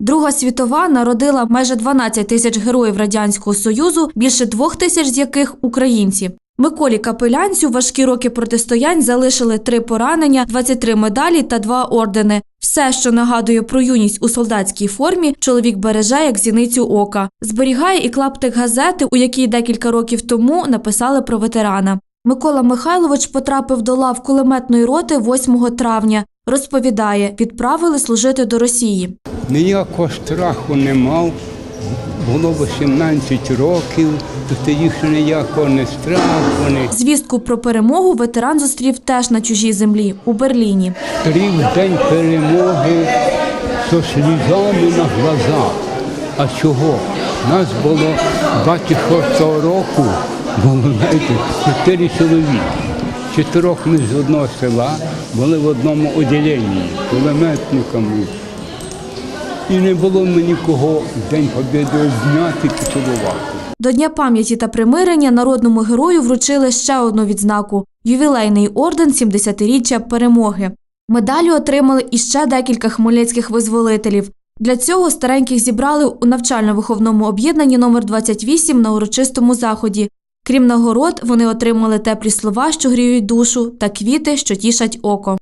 Друга світова народила майже 12 тисяч героїв Радянського Союзу, більше двох тисяч з яких українці. Миколі Капелянцю важкі роки протистоянь залишили три поранення, 23 медалі та два ордени. Все, що нагадує про юність у солдатській формі, чоловік береже як зіницю ока. Зберігає і клаптик газети, у якій декілька років тому написали про ветерана. Микола Михайлович потрапив до лав кулеметної роти 8 травня. Розповідає, відправили служити до Росії. Ніякого страху не мав. Було 18 років, тоді ще ніякого не страху, не Звістку про перемогу ветеран зустрів теж на чужій землі у Берліні. стрів день перемоги со слізами на глазах. А чого? Нас було 26-го року, було знаєте, чотири чоловіки. Чотирьох ми з одного села були в одному оділенні, кулеметниками. І не було мені кого День Побєди обняти, поцілувати. До Дня пам'яті та примирення народному герою вручили ще одну відзнаку ювілейний орден 70-річчя перемоги. Медалі отримали іще декілька хмельницьких визволителів. Для цього стареньких зібрали у навчально-виховному об'єднанні номер 28 на урочистому заході. Крім нагород, вони отримали теплі слова, що гріють душу, та квіти, що тішать око.